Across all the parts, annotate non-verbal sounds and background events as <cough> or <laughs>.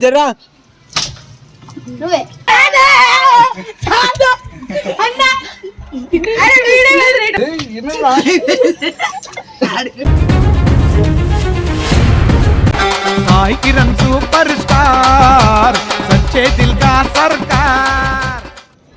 జరా. నువ్వే. Sai Kiran super star సచ్చే దిల్ కా సర్కార్.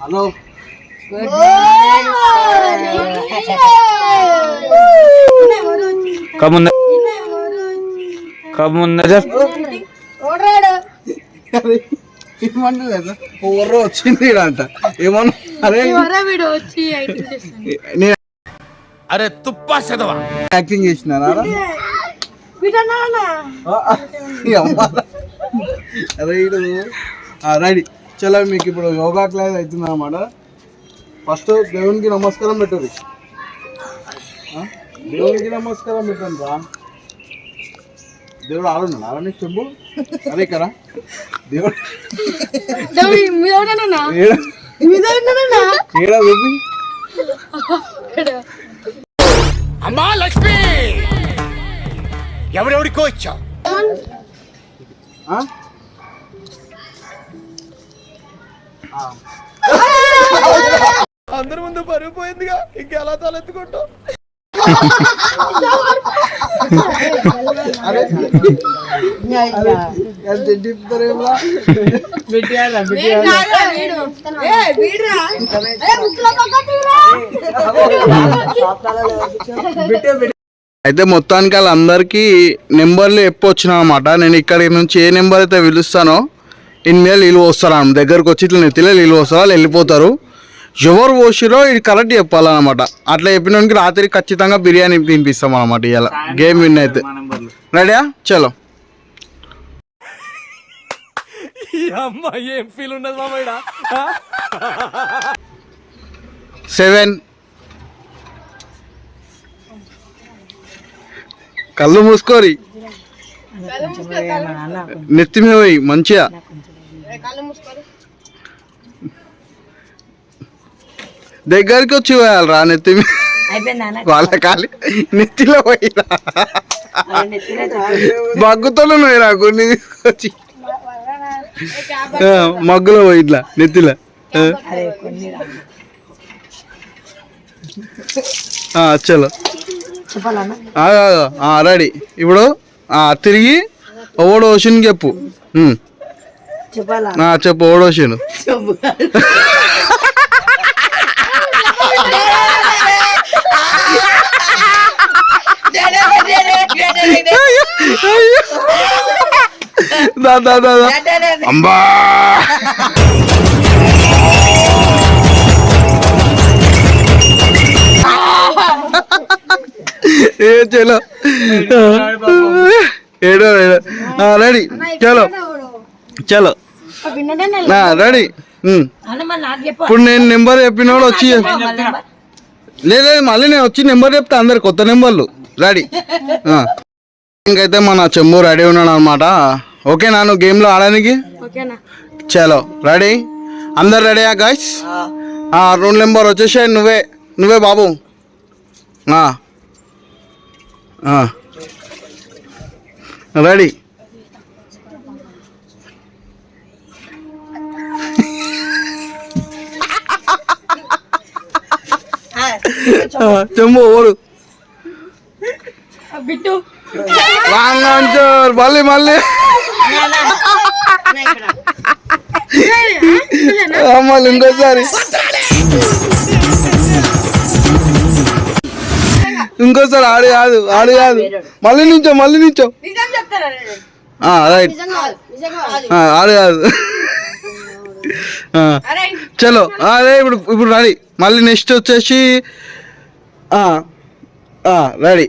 హలో. కముంద కముంద ఓడరాడు. వచ్చింది అంట ఏమన్నా అరే వీడు వచ్చి నేను అరే తుప్పా చదవా యాక్టింగ్ చేసినారా? అరే ఇడు రెడీ చలో మీకు ఇప్పుడు యోగా క్లాస్ అవుతుంది అన్నమాట. ఫస్ట్ దేవునికి నమస్కారం పెట్టరు దేవునికి నమస్కారం పెట్టండి రా. దేవుడు ఆడున్నాడు. ఆడని చెప్పు. అరే ఇక్కడ. దేవుడు ఏడ. చూపి అమ్మా లక్ష్మి! ఎవరెవరికో? ఆ. అందరి ముందు పరుగు పోయిందిగా. ఇంకెలా తలెత్తుకుంటావు? అయితే మొత్తానికి వాళ్ళందరికీ నెంబర్లు ఎప్పు వచ్చినా అనమాట నేను ఇక్కడి నుంచి ఏ నెంబర్ అయితే పిలుస్తానో ఇన్మేల్ నీళ్ళు వస్తారు? దగ్గరకు వచ్చి ఇట్లా నెత్తిలో నీళ్ళు వస్తారు? వాళ్ళు వెళ్ళిపోతారు. ఎవరు పోసిరో ఇది కరెక్ట్ చెప్పాలన్నమాట. అట్లా చెప్పినోనికి రాత్రి ఖచ్చితంగా బిర్యానీ తినిపిస్తాం అనమాట ఇవాళ గేమ్ విన్ అయితే రెడీయా చలో. ఏం ఫీల్ సెవెన్ కళ్ళు మూసుకోరి. నెత్తి మీద పోయి మంచిగా. దగ్గరికి వచ్చి పోయాలి రా నెత్తి వాళ్ళ కాలి నెత్తిలో పోయిరా. మగ్గుతో పోయిరా కొన్ని తీసుకొచ్చి ఆ, మగ్గులో పోయి ఇట్లా నెత్తిలో. చలో. రెడీ. ఇప్పుడు తిరిగి ఓడు ఓషన్ చెప్పు. ఉమ్. ఆ, <laughs> చెప్పు ఓడు ఓషన్ దా దా దా దా. అంబా ఏ చలో ఏడో ఏడో రెడీ చలో చలో రెడీ ఇప్పుడు నేను నెంబర్ చెప్పినోడు వచ్చి లేదు లేదు మళ్ళీ నేను వచ్చి నెంబర్ చెప్తా అందరు కొత్త నెంబర్లు. రెడీ. ఇంకైతే మన చెంబు రెడీ ఉన్నాడు అనమాట ఓకేనా నువ్వు గేమ్లో ఆడడానికి? ఓకేనా చలో రెడీ? అందరు రెడీయా గాయస్ రూమ్ నెంబర్ వచ్చేసాయి నువ్వే నువ్వే బాబు. ఆ. ఆ. రెడీ. చెంబు ఓడు బిట్టు మళ్ళీ మళ్ళీ. మళ్ళీ ఇంకోసారి. ఇంకోసారి ఆడు కాదు ఆడు కాదు. మళ్ళీ నుంచో మళ్ళీ నుంచో. నిజం చెప్తారా నేను? రైట్. నిజం కాదు నిజం కాదు. ఆడు కాదు. చలో. అదే ఇప్పుడు ఇప్పుడు రెడీ. మళ్ళీ నెక్స్ట్ వచ్చేసి రెడీ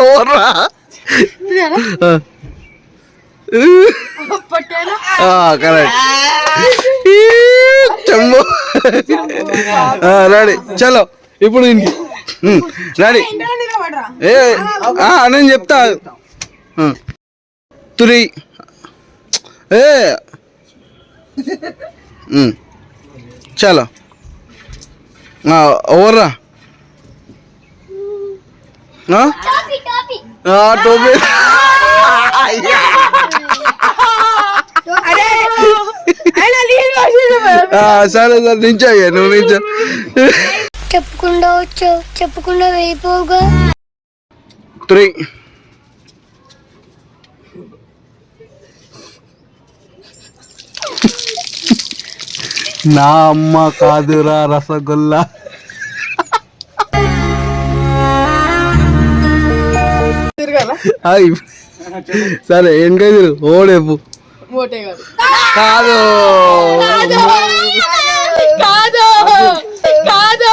ఓర్రా. రెడీ చలో ఇప్పుడు దీనికి. రెడీ ఏ నేను చెప్తా. తురి ఏ. చలో. ఓవర్రా టోపీ సరే సరే నించో అయ్యా నువ్వు నించో. చెప్పకుండా వచ్చావు. చెప్పకుండా వెళ్ళిపోగా. త్రీ. నా అమ్మ కాదురా రసగుల్లా. హాయ్. సరే వెనక ఓడేపు మోటే కాదు. కాదు. కాదు. కాదు.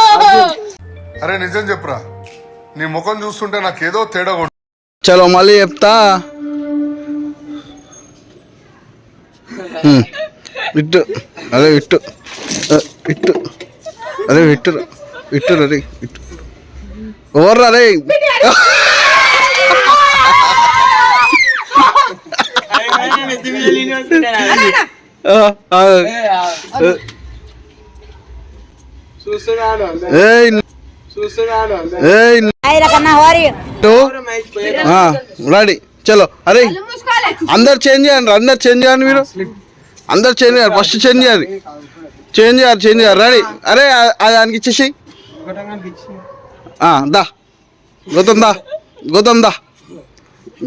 అరే నిజం చెప్పురా. నీ ముఖం చూస్తుంటే నాకేదో తేడా కొడు చలో మళ్ళీ చెప్తా. ఇట్టు. అదే ఇట్టు. ఇట్టు. అదే ఇట్టు. ఇట్టు అదే ఇట్టు. ఏయ్ రెడీ చలో. అరే అందరు చేంజ్ చేయండి అందరు చేంజ్ చేయండి మీరు. అందరు చేంజ్ చేయాలి. ఫస్ట్ చేంజ్ చేయాలి. చేంజ్ చేయాలి చేంజ్ చేయాలి. రెడీ అరే దానికి ఇచ్చేసి. దా. గౌతమ్ దా. గౌతమ్ దా.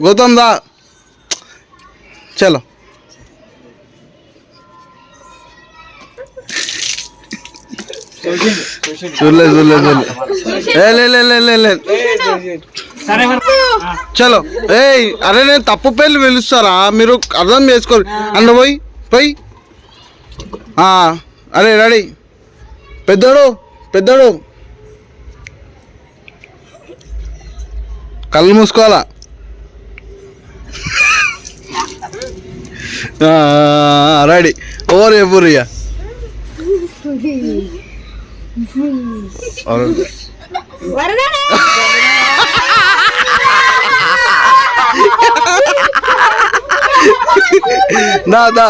గౌతమ్ దా. చలో. చూడలే చూడలే చూడలే. లే లే లే లే. చలో. ఏయ్ అరే నేను తప్పు పేర్లు పిలుస్తారా? మీరు అర్థం చేసుకోరు. అండ్ పోయి పోయి. అరే రెడీ. పెద్దోడు పెద్దోడు. కళ్ళు మూసుకోవాలా? రెడీ. ఓవర్ ఎప్పురియా దా దా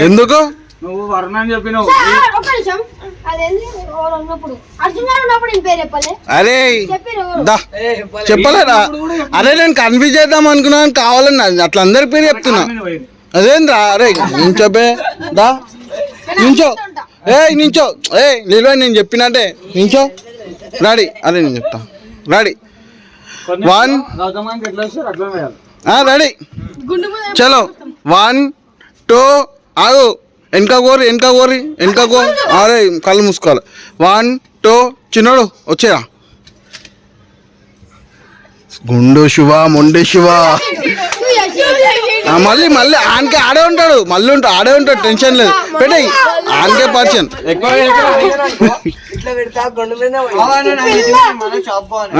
ఎందుకు? నువ్వు వర్ణ అని చెప్పినావు. అరే చెప్పారు దా చెప్పలేదా? అరే నేను కన్ఫ్యూజ్ చేద్దాం అనుకున్నాను కావాలని అట్లా అందరి పేరు చెప్తున్నా. అదేంద్రా? అరే నించోబే దా. నించో. ఏ నించో. ఏ నిల్వ నేను చెప్పినట్టే. నించో. రాడి. అరే నేను చెప్తా. రాడి. వన్. రెడీ. చలో. వన్. టూ ఆగు. వెనక కోరి వెనక కోరి వెనక కో అరే కళ్ళు మూసుకోవాలి. వన్ టూ చిన్నోడు వచ్చేరా గుండు శివ మొండి శివ. మళ్ళీ మళ్ళీ ఆనకే ఆడే ఉంటాడు. మళ్ళీ ఉంటాడు ఆడే ఉంటాడు టెన్షన్ లేదు. పెట్టేయి. ఆనకే పరిచయం.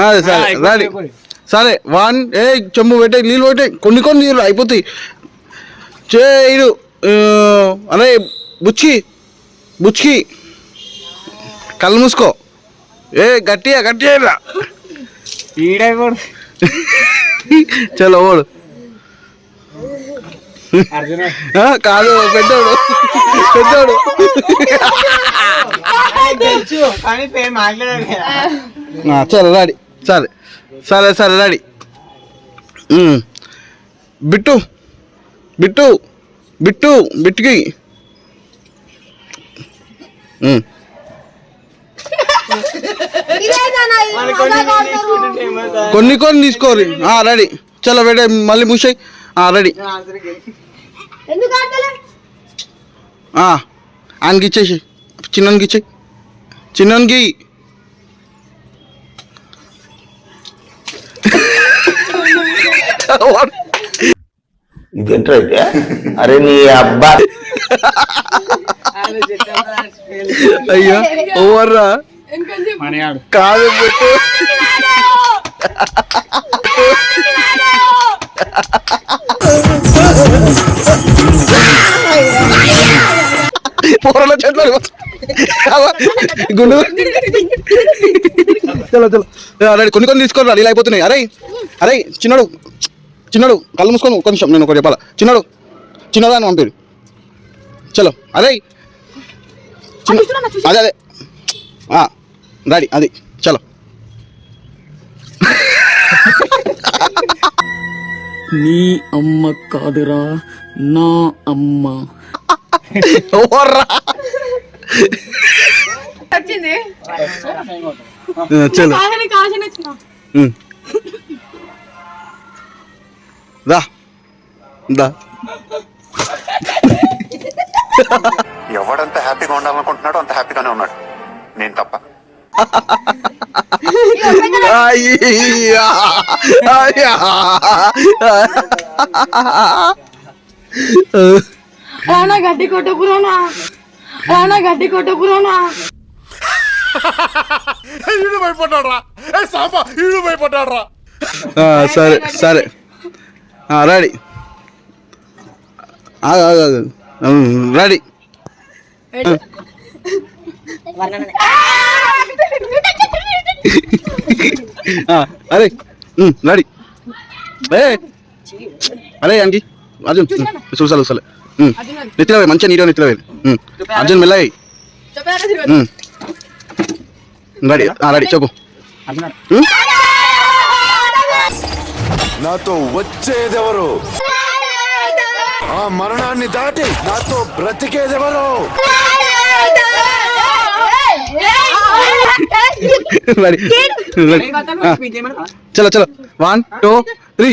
అదే సరే రెడీ. సరే వన్ ఏ చెంబు పెట్టే నీళ్ళు పెట్టే కొన్ని కొన్ని నీళ్ళు అయిపోతాయి. చేడు అరే బుచ్చి. బుచ్చి. కళ్ళు మూసుకో. ఏ గట్టిగా కూడా చలో ఓడు. కాదు పెద్దోడు. పెద్దోడు. సరే రెడీ. సరే. సరే సరే రెడీ. బిట్టు. బిట్టు బిట్టు బిట్టుకి కొన్ని కొన్ని తీసుకోరి రెడీ. చలో పెట్టే మళ్ళీ ముషాయి రెడీ. ఆయనకి ఇచ్చేసి. చిన్నకి ఇచ్చేయి. <laughs> చిన్నకి ఇదేంట్రా అయితే? అరే నీ అబ్బా. అయ్యా ఓవర్రా. కాదు పెట్టు. పొరల చెట్లు గుండు. చలో చలో. అరే కొన్ని కొన్ని తీసుకోరా ఇలా అయిపోతున్నాయి. అరే అరే చిన్నడు. చిన్నడు కళ్ళు మూసుకొని ఒక్క నిమిషం నేను ఒకటి చెప్పాలా? చిన్నడు చిన్నదాన్ని పంపిరు. చలో అరే చిన్న అదే అదే. రెడీ అది. చలో. నీ అమ్మ కాదురా నా అమ్మ. వచ్చింది. చలో. దా. దా. ఎవడంత హ్యాపీగా ఉండాలనుకుంటున్నాడో అంత హ్యాపీగానే ఉన్నాడు. నేను తప్ప. రానా గడ్డి కొట్టకురానా రానా? గడ్డి కొట్టకురానా ఈడు భయపడ్డాడు రా ఏ సాంబ ఈడు భయపడ్డాడు రా ఆ, సరే సరే. రెడీ. రెడీ. అరే రెడీ. అరే అంగి అర్జున్ చూసాలి చూసాలి నెత్తిలవే మంచిగా నీట్గా నెత్తిలవే అర్జున్ చెప్పారా రెడీ. రెడీ చెప్పు. ఉమ్. నాతో వచ్చేదెవరు? ఆ మరణాన్ని దాటి నాతో బ్రతికేదెవరు? చలో చలో వన్ టూ త్రీ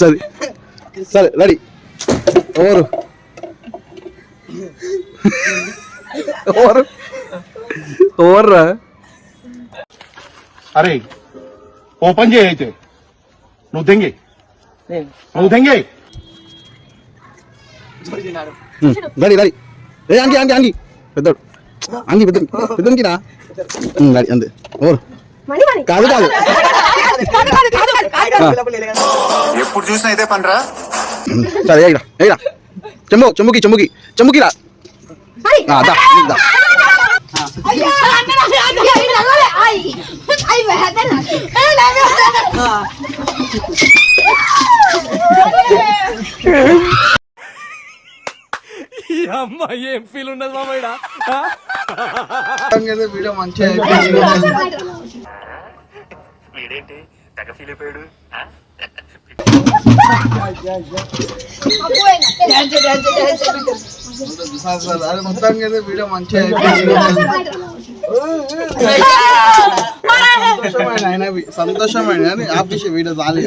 సరే సరే రెడీ ఓరు ఓరు ఓర్రా అరే ఓపెన్ చేయి అయితే నువ్వు దెంగి నువ్వు దెంగి రెడీ రెడీ ఏ అంగి అంగి అంగి పెద్దోడు అంగి పెద్ద పెద్దోనికి రా రెడీ అంతే ఓరు కాదు కాదు ఎప్పుడు చూసినా ఇదే పనిరా సరే ఏయిరా ఏయిరా చెంబు చెంబుకి చెంబుకి చెంబుకి రా అమ్మ ఏం ఫీల్ ఉన్నది మామయ్య వీడియో మంచిగా వీడేంటి? తెగ ఫీల్ అయిపోయాడు? మొత్తానికి అయితే వీడియో మంచిగా సంతోషమైన సంతోషమైన కానీ ఆఫీస్ వీడియో చాలు